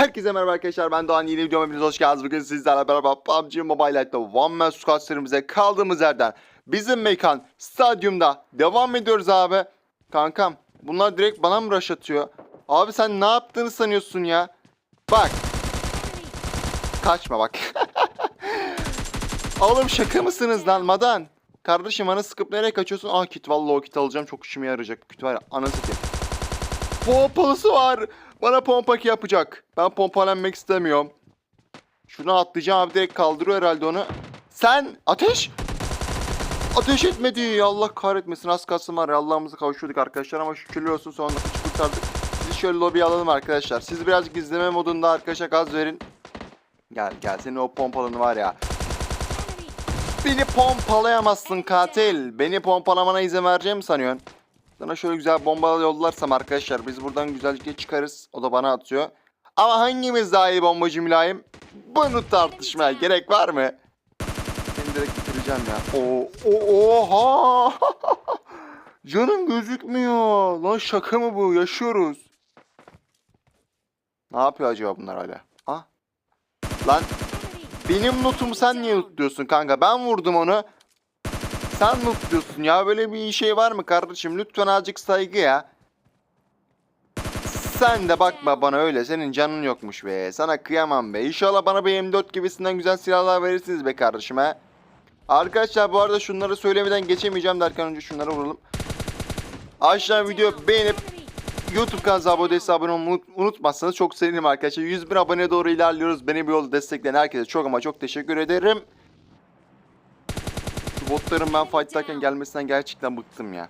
Herkese merhaba arkadaşlar ben Doğan yeni videoma hepiniz hoş geldiniz. Bugün sizlerle beraber PUBG Mobile Lite'da One Man Squad serimize kaldığımız yerden bizim mekan stadyumda devam ediyoruz abi. Kankam bunlar direkt bana mı rush atıyor? Abi sen ne yaptığını sanıyorsun ya? Bak. Kaçma bak. Oğlum şaka mısınız lan madan? Kardeşim bana sıkıp nereye kaçıyorsun? Ah kit vallahi o kit alacağım çok işime yarayacak. Kit var ya anasını. Pompalısı var. Bana pompa yapacak. Ben pompalanmak istemiyorum. Şunu atlayacağım abi direkt kaldırıyor herhalde onu. Sen ateş. Ateş etmedi. Allah kahretmesin az kalsın var Allah'ımızı kavuşuyorduk arkadaşlar ama şükürler olsun sonunda kaçıp kurtardık. Sizi şöyle lobiye alalım arkadaşlar. Siz biraz gizleme modunda arkadaşa gaz verin. Gel gel senin o pompalını var ya. Beni pompalayamazsın katil. Beni pompalamana izin vereceğim sanıyorsun? Sana şöyle güzel bomba yollarsam arkadaşlar biz buradan güzellikle çıkarız. O da bana atıyor. Ama hangimiz daha iyi bombacı mülayim? Bunu tartışmaya gerek var mı? Seni direkt bitireceğim ya. Oo, o, oha! Canım gözükmüyor. Lan şaka mı bu? Yaşıyoruz. Ne yapıyor acaba bunlar hala? Ha? Lan benim notumu sen niye tutuyorsun kanka? Ben vurdum onu. Sen mi tutuyorsun ya? Böyle bir şey var mı kardeşim? Lütfen azıcık saygı ya. Sen de bakma bana öyle. Senin canın yokmuş be. Sana kıyamam be. İnşallah bana bir M4 gibisinden güzel silahlar verirsiniz be kardeşim ha. Arkadaşlar bu arada şunları söylemeden geçemeyeceğim derken önce şunlara vuralım. Aşağı video beğenip YouTube kanalına abone değilse abone olmayı unut- unutmazsanız çok sevinirim arkadaşlar. 100 bin abone doğru ilerliyoruz. Beni bu yolda destekleyen herkese çok ama çok teşekkür ederim. Botların ben fight'tarken gelmesinden gerçekten bıktım ya.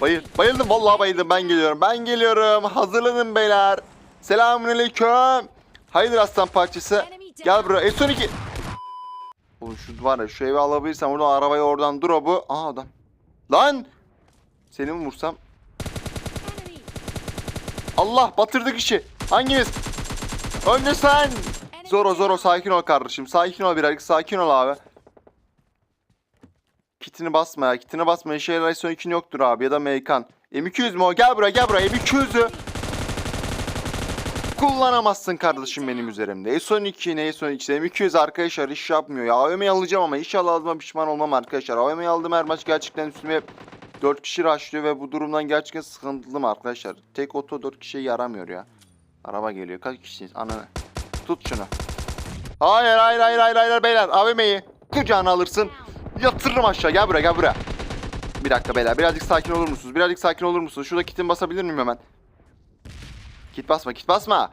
Bayıl, bayıldım vallahi bayıldım ben geliyorum ben geliyorum hazırlanın beyler. Selamünaleyküm. Hayırdır aslan parçası. Gel buraya S12. Oğlum şu var ya şu evi alabilirsem oradan arabayı oradan bu. Aa adam. Lan. Seni mi vursam? Allah batırdık işi. Hanginiz? Önce sen. Zoro Zoro sakin ol kardeşim. Sakin ol birazcık sakin ol abi. Kitini basma ya. Kitini basma. İşe yaraysa ikin yoktur abi ya da Meykan. M200 mü o? Gel buraya gel buraya. M200'ü. Kullanamazsın kardeşim benim üzerimde. S12 ne S12 M200 arkadaşlar iş yapmıyor ya. AVM'yi alacağım ama inşallah alma pişman olmam arkadaşlar. AVM'yi aldım her maç gerçekten üstüme 4 kişi rushlıyor ve bu durumdan gerçekten sıkıntılıyım arkadaşlar. Tek oto 4 kişiye yaramıyor ya. Araba geliyor. Kaç kişisiniz? Ananı. Tut şunu. Hayır hayır hayır hayır hayır beyler. AVM'yi kucağına alırsın. Yatırırım aşağı. Gel buraya gel buraya. Bir dakika beyler. Birazcık sakin olur musunuz? Birazcık sakin olur musunuz? Şurada kitin basabilir miyim hemen? Kit basma kit basma.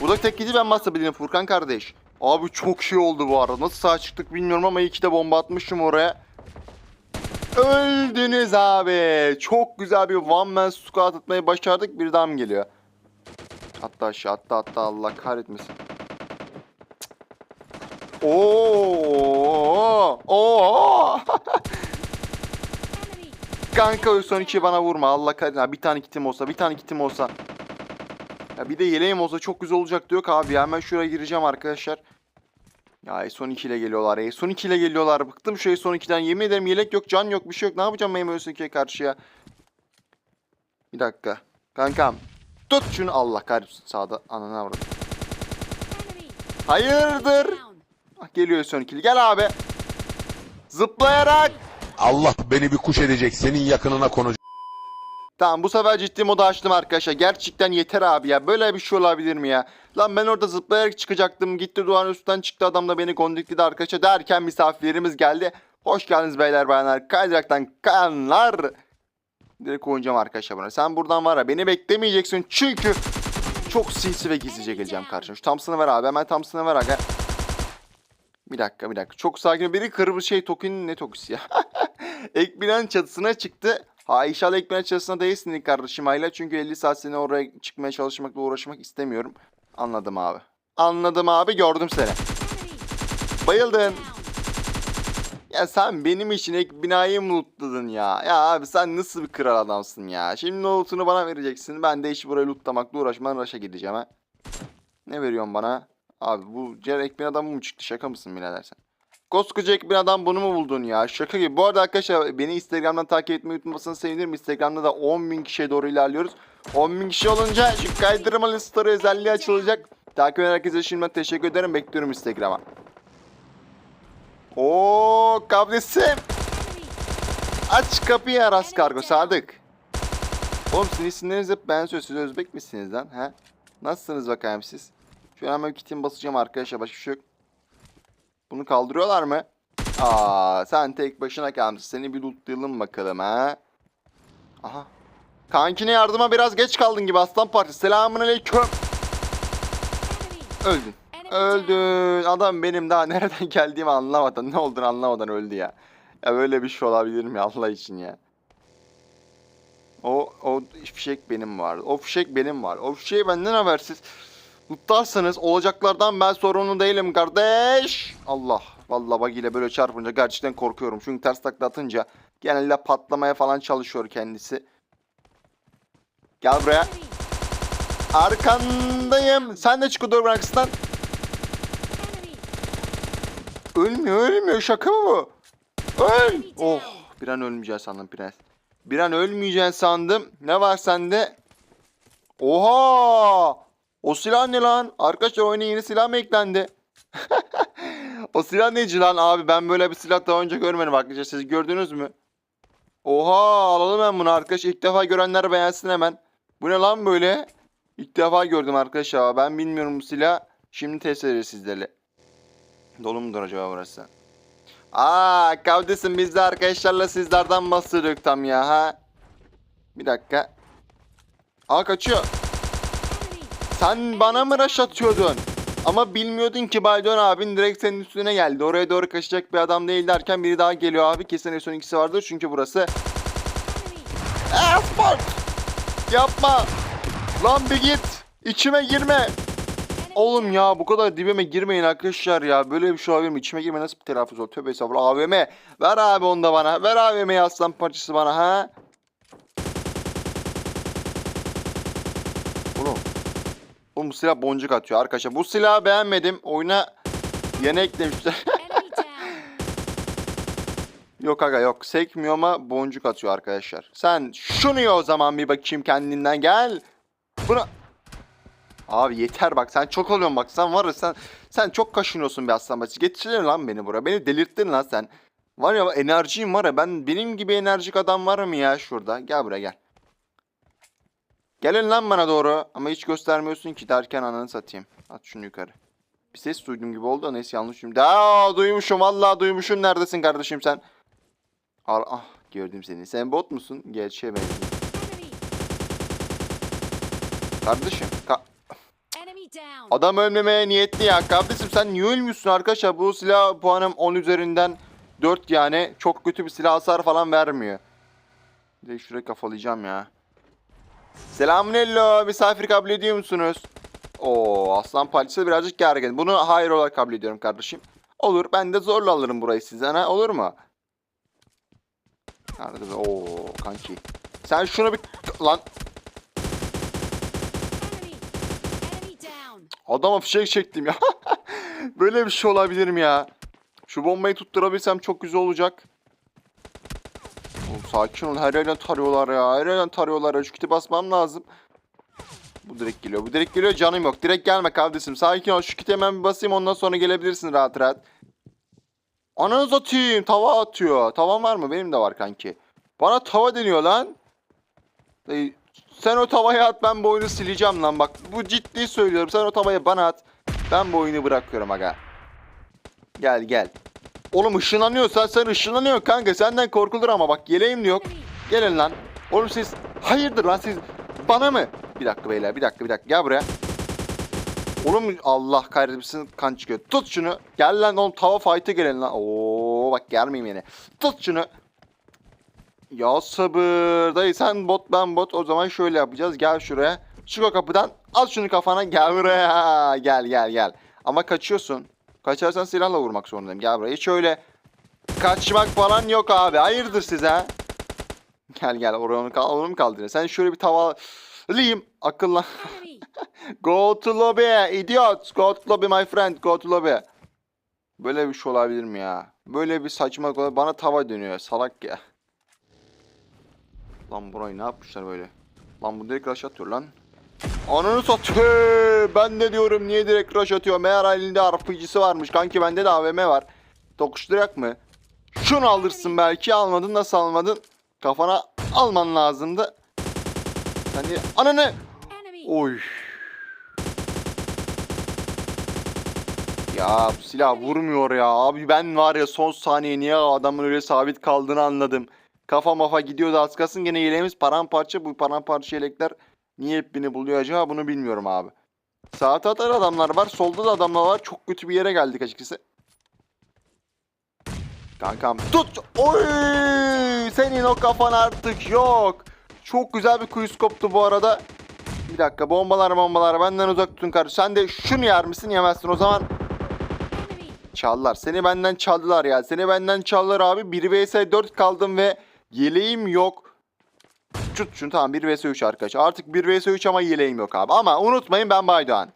Burada tek kiti ben basabilirim Furkan kardeş. Abi çok şey oldu bu arada. Nasıl sağ çıktık bilmiyorum ama iyi ki de bomba atmışım oraya. Öldünüz abi. Çok güzel bir one man squat atmayı başardık. Bir daha mı geliyor? Hatta aşağı hatta hatta Allah kahretmesin. Oo! Oo! Kanka son iki bana vurma. Allah kahretsin. Bir tane kitim olsa, bir tane kitim olsa. Ya bir de yeleğim olsa çok güzel olacak diyor abi ya. Hemen şuraya gireceğim arkadaşlar. Ya son 2 ile geliyorlar. son 2 ile geliyorlar. Bıktım şu son 2'den. Yemin ederim yelek yok, can yok, bir şey yok. Ne yapacağım benim son 2'ye karşı ya? Bir dakika. Kankam. Tut şunu. Allah kahretsin sağda. Ananı avradım. Hayırdır? Ah, Geliyor son ikili. Gel abi. Zıplayarak. Allah beni bir kuş edecek. Senin yakınına konacak. Tamam bu sefer ciddi modu açtım arkadaşlar. Gerçekten yeter abi ya. Böyle bir şey olabilir mi ya? Lan ben orada zıplayarak çıkacaktım. Gitti duvarın üstten çıktı adam da beni kondikledi arkadaşlar. Derken misafirlerimiz geldi. Hoş geldiniz beyler bayanlar. Kaydıraktan kayanlar. Direkt oynayacağım arkadaşlar buna. Sen buradan var ya beni beklemeyeceksin. Çünkü çok sinsi ve gizlice geleceğim karşına. Şu Thompson'ı ver abi. Hemen Thompson'ı ver aga. Bir dakika bir dakika. Çok sakin. Biri kırmızı şey Tokin ne Tokisi ya. Ekbilen çatısına çıktı. Ha inşallah Ekbilen çatısına değilsin kardeşim Ayla. Çünkü 50 saat seni oraya çıkmaya çalışmakla uğraşmak istemiyorum. Anladım abi. Anladım abi gördüm seni. Bayıldın. Ya sen benim için ek binayı mı lootladın ya? Ya abi sen nasıl bir kral adamsın ya? Şimdi lootunu bana vereceksin. Ben de işi burayı lootlamakla uğraşmadan raşa gideceğim ha. Ne veriyorsun bana? Abi bu Cer Ekbin adamı mı çıktı? Şaka mısın birader sen? Koskoca ekip bir adam bunu mu buldun ya? Şaka gibi. Bu arada arkadaşlar beni Instagram'dan takip etmeyi unutmasanız sevinirim. Instagram'da da 10.000 kişiye doğru ilerliyoruz. 10.000 kişi olunca şu kaydırmalı story özelliği açılacak. Takip eden herkese şimdiden teşekkür ederim. Bekliyorum Instagram'a. Oo kardeşim. Aç kapıyı Aras Kargo Sadık. Oğlum sizin isimleriniz hep benziyor. Siz Özbek misiniz lan? He? Nasılsınız bakayım siz? Şöyle hemen bir kitimi basacağım arkadaşlar. Başka bir şey yok. Bunu kaldırıyorlar mı? Aa, sen tek başına kalmışsın. Seni bir lootlayalım bakalım ha. Aha. Kankine yardıma biraz geç kaldın gibi aslan parçası. Selamun aleyküm. Öldün. Öldün. Adam benim daha nereden geldiğimi anlamadan, ne olduğunu anlamadan öldü ya. Ya böyle bir şey olabilir mi Allah için ya? O o fişek benim var. O fişek benim var. O fişeği benden habersiz tutarsanız olacaklardan ben sorumlu değilim kardeş. Allah. Vallahi bug ile böyle çarpınca gerçekten korkuyorum. Çünkü ters takla atınca genelde patlamaya falan çalışıyor kendisi. Gel buraya. Arkandayım. Sen de çık o bırakısından. Ölmüyor ölmüyor. Şaka mı bu? Öl. Oh. Bir an ölmeyeceğiz sandım prens. Bir an ölmeyeceğini sandım. Ne var sende? Oha! O silah ne lan? Arkadaşlar oyuna yeni silah mı eklendi? o silah neci lan abi? Ben böyle bir silah daha önce görmedim arkadaşlar. Siz gördünüz mü? Oha! Alalım ben bunu arkadaş. İlk defa görenler beğensin hemen. Bu ne lan böyle? İlk defa gördüm arkadaşlar. Ben bilmiyorum bu silah. Şimdi test ederiz sizlerle. Dolu mudur acaba burası? Aa kardeşim biz de arkadaşlarla sizlerden bahsediyorduk tam ya ha. Bir dakika. Aa kaçıyor. Sen bana mı rush atıyordun? Ama bilmiyordun ki Baydon abin direkt senin üstüne geldi. Oraya doğru kaçacak bir adam değil derken biri daha geliyor abi. Kesin en son ikisi vardır çünkü burası. Asphalt! Yapma! Lan bir git! İçime girme! Oğlum ya bu kadar dibime girmeyin arkadaşlar ya. Böyle bir şey mi? İçime girme nasıl bir telaffuz olur? Tövbe estağfurullah. AVM. Ver abi onu da bana. Ver AVM'yi aslan parçası bana ha. Oğlum. Oğlum bu silah boncuk atıyor arkadaşlar. Bu silahı beğenmedim. Oyuna yeni eklemişler. yok aga yok. Sekmiyor ama boncuk atıyor arkadaşlar. Sen şunu ye o zaman bir bakayım kendinden gel. Buna... Abi yeter bak sen çok oluyorsun bak sen var ya sen sen çok kaşınıyorsun bir aslan maçı. Getirsene lan beni buraya. Beni delirttin lan sen. Var ya enerjim var ya ben benim gibi enerjik adam var mı ya şurada? Gel buraya gel. Gelin lan bana doğru ama hiç göstermiyorsun ki derken ananı satayım. At şunu yukarı. Bir ses duydum gibi oldu neyse yanlış duydum. Aa duymuşum vallahi duymuşum. Neredesin kardeşim sen? Al, ah gördüm seni. Sen bot musun? Gel şey benziyor. Kardeşim. Ka- Adam ölmemeye niyetli ya. Kardeşim sen niye ölmüyorsun arkadaşlar? Bu silah puanım 10 üzerinden 4 yani. Çok kötü bir silah hasar falan vermiyor. Bir de şuraya kafalayacağım ya. Selamünello. Misafir kabul ediyor musunuz? Oo aslan parçası birazcık gergin. Bunu hayır olarak kabul ediyorum kardeşim. Olur ben de zorla alırım burayı sizden ha olur mu? Nerede? Oo kanki. Sen şunu bir... Lan Adama fişek çektim ya. Böyle bir şey olabilir mi ya? Şu bombayı tutturabilsem çok güzel olacak. Oğlum sakin ol. Her yerden tarıyorlar ya. Her yerden tarıyorlar ya. Şu kiti basmam lazım. Bu direkt geliyor. Bu direkt geliyor. Canım yok. Direkt gelme kardeşim. Sakin ol. Şu kiti hemen bir basayım. Ondan sonra gelebilirsin rahat rahat. Ananı atayım. Tava atıyor. Tavan var mı? Benim de var kanki. Bana tava deniyor lan. Ey, sen o tavaya at ben bu oyunu sileceğim lan bak. Bu ciddi söylüyorum. Sen o tavaya bana at. Ben bu oyunu bırakıyorum aga. Gel gel. Oğlum ışınlanıyorsan sen ışınlanıyorsun kanka. Senden korkulur ama bak yeleğim de yok. Gelin lan. Oğlum siz hayırdır lan siz bana mı? Bir dakika beyler bir dakika bir dakika gel buraya. Oğlum Allah kahretsin kan çıkıyor. Tut şunu. Gel lan oğlum tava fight'e gelin lan. Oo bak gelmeyeyim yine. Tut şunu. Ya sabır. Dayı sen bot ben bot. O zaman şöyle yapacağız. Gel şuraya. Çık o kapıdan. Al şunu kafana. Gel buraya. Gel gel gel. Ama kaçıyorsun. Kaçarsan silahla vurmak zorundayım. Gel buraya. Hiç öyle kaçmak falan yok abi. Hayırdır size? Gel gel. Oraya onu, kal onu mu kaldırıyor? Sen şöyle bir tavalayayım. Akıllan. Go to lobby. Idiot. Go to lobby my friend. Go to lobby. Böyle bir şey olabilir mi ya? Böyle bir saçmalık olabilir. Bana tava dönüyor. Salak ya. Lan burayı ne yapmışlar böyle? Lan bu direkt rush atıyor lan. Ananı satıyor. Ben de diyorum niye direkt rush atıyor. Meğer elinde RPG'si varmış. Kanki bende de AVM var. Tokuşturak mı? Şunu alırsın belki. Almadın. Nasıl almadın? Kafana alman lazımdı. Sen de... Ananı! Oy. Ya silah vurmuyor ya. Abi ben var ya son saniye niye adamın öyle sabit kaldığını anladım. Kafa mafa gidiyordu az kalsın gene yeleğimiz paramparça. Bu paramparça yelekler niye hep beni buluyor acaba bunu bilmiyorum abi. Sağ atar adamlar var. Solda da adamlar var. Çok kötü bir yere geldik açıkçası. Kankam tut. Oy! Senin o kafan artık yok. Çok güzel bir kuyus koptu bu arada. Bir dakika bombalar bombalar benden uzak tutun kardeşim. Sen de şunu yer misin yemezsin o zaman. Çaldılar. Seni benden çaldılar ya. Seni benden çaldılar abi. 1 vs 4 kaldım ve yeleğim yok. Tut şunu tamam 1 vs 3 arkadaşlar. Artık 1 vs 3 ama yeleğim yok abi. Ama unutmayın ben Baydoğan.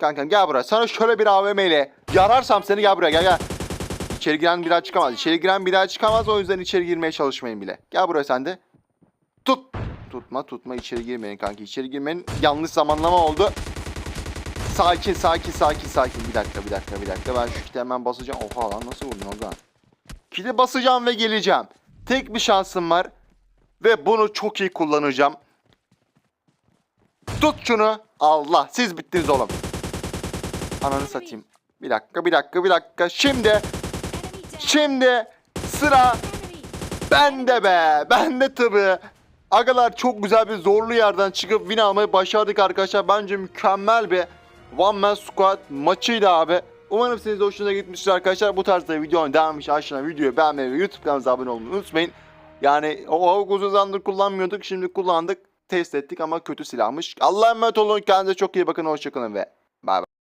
Kankam gel buraya. Sana şöyle bir AVM ile yararsam seni gel buraya gel gel. İçeri giren bir daha çıkamaz. İçeri giren bir daha çıkamaz. O yüzden içeri girmeye çalışmayın bile. Gel buraya sen de. Tut. Tutma tutma içeri girmeyin kanki. İçeri girmenin yanlış zamanlama oldu. Sakin sakin sakin sakin. Bir dakika bir dakika bir dakika. Ben şu kiti hemen basacağım. Oha lan nasıl vurdun Ozan? Kiti basacağım ve geleceğim. Tek bir şansım var. Ve bunu çok iyi kullanacağım. Tut şunu. Allah siz bittiniz oğlum. Ananı satayım. Bir dakika bir dakika bir dakika. Şimdi şimdi sıra. Bende be. Bende tabi. Agalar çok güzel bir zorlu yerden çıkıp win almayı başardık arkadaşlar. Bence mükemmel bir one man squad maçıydı abi. Umarım sizin de hoşunuza gitmiştir arkadaşlar. Bu tarzda videonun devamı için aşağıdan videoyu beğenmeyi ve YouTube kanalımıza abone olmayı unutmayın. Yani o avuk uzun zamandır kullanmıyorduk. Şimdi kullandık. Test ettik ama kötü silahmış. Allah'a emanet olun. Kendinize çok iyi bakın. Hoşçakalın ve bay bay.